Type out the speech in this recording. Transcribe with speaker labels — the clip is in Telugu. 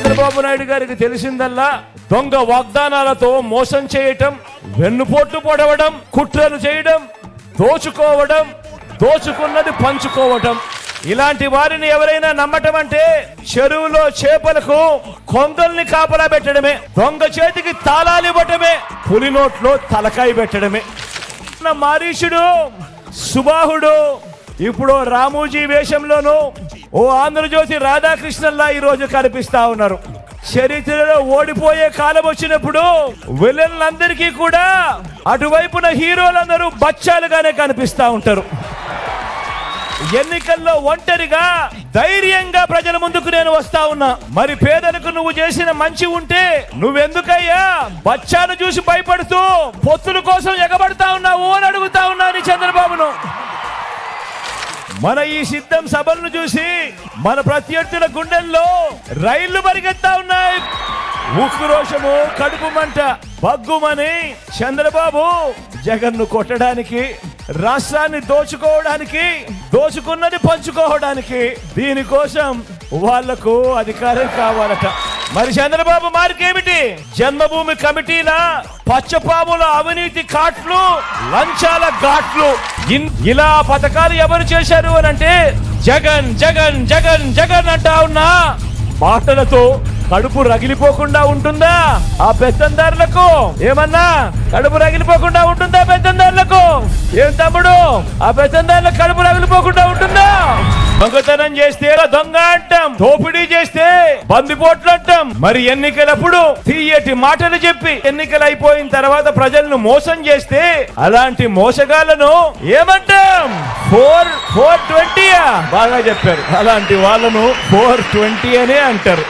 Speaker 1: చంద్రబాబు నాయుడు గారికి తెలిసిందల్లా దొంగ వాగ్దానాలతో మోసం చేయటం వెన్నుపోట్లు పొడవడం కుట్రలు చేయడం దోచుకోవడం దోచుకున్నది పంచుకోవటం. ఇలాంటి వారిని ఎవరైనా నమ్మటం అంటే చెరువులో చేపలకు కొంగల్ని కాపలా పెట్టడమే దొంగ చేతికి తాళాలు ఇవ్వటమే పులి నోట్లో తలకాయ పెట్టడమే. నా మారీషుడు సుబాహుడు ఇప్పుడు రామూజీ వేషంలోనూ ఓ ఆంధ్రజ్యోతి రాధాకృష్ణల్లా ఈ రోజు కనిపిస్తా ఉన్నారు. చరిత్రలో ఓడిపోయే కాలం వచ్చినప్పుడు విలన్లందరికీ కూడా అటువైపున హీరోలందరూ బచ్చాలుగానే కనిపిస్తా ఉంటారు. ఎన్నికల్లో ఒంటరిగా ధైర్యంగా ప్రజల ముందుకు నేను వస్తా ఉన్నా. మరి పేదలకు నువ్వు చేసిన మంచి ఉంటే నువ్వెందుకయ్యా? బచ్చాను చూసి భయపడుతూ పొత్తుల కోసం ఎగబడతా ఉన్నావు అని అడుగుతా ఉన్నా నీ చంద్రబాబును. మన ఈ సిద్ధం సభలను చూసి మన ప్రత్యర్థుల గుండెల్లో రైళ్ళు పరిగెత్తా ఉన్నాయి. ఉక్రోషము కడుపు మంట బగ్గుమని చంద్రబాబు జగన్ను కొట్టడానికి రాష్ట్రాన్ని దోచుకోవడానికి దోచుకున్నది పంచుకోవడానికి దీనికోసం వాళ్ళకు అధికారం కావాలట. మరి చంద్రబాబు మార్కేమిటి? జన్మభూమి కమిటీల పచ్చపాముల అవినీతి కాట్లు లంచాల ఘాట్లు. ఇలా పథకాలు ఎవరు చేశారు అని అంటే జగన్ జగన్ జగన్ జగన్ అంటా ఉన్నా మాటలతో కడుపు రగిలిపోకుండా ఉంటుందా ఆ పెత్తందారులకు? ఏమన్నా? కడుపు రగిలిపోకుండా ఉంటుందా పెత్తందారులకు? ఏం తమ్ముడు? ఆ పెత్తందారులకు కడుపు రగిలిపోకుండా ఉంటుందా? దొంగతనం చేస్తే దొంగ అంటాం? దోపిడీ చేస్తే బందిపోట్లు అంటాం? మరి ఎన్నికలప్పుడు తీయటి మాటలు చెప్పి ఎన్నికలు అయిపోయిన తర్వాత ప్రజలను మోసం చేస్తే అలాంటి మోసగాళ్ళను ఏమంటాం? ఫోర్ ఫోర్ ట్వంటీయా బాగా చెప్పారు. అలాంటి వాళ్ళను ఫోర్ ట్వంటీ అనే అంటారు.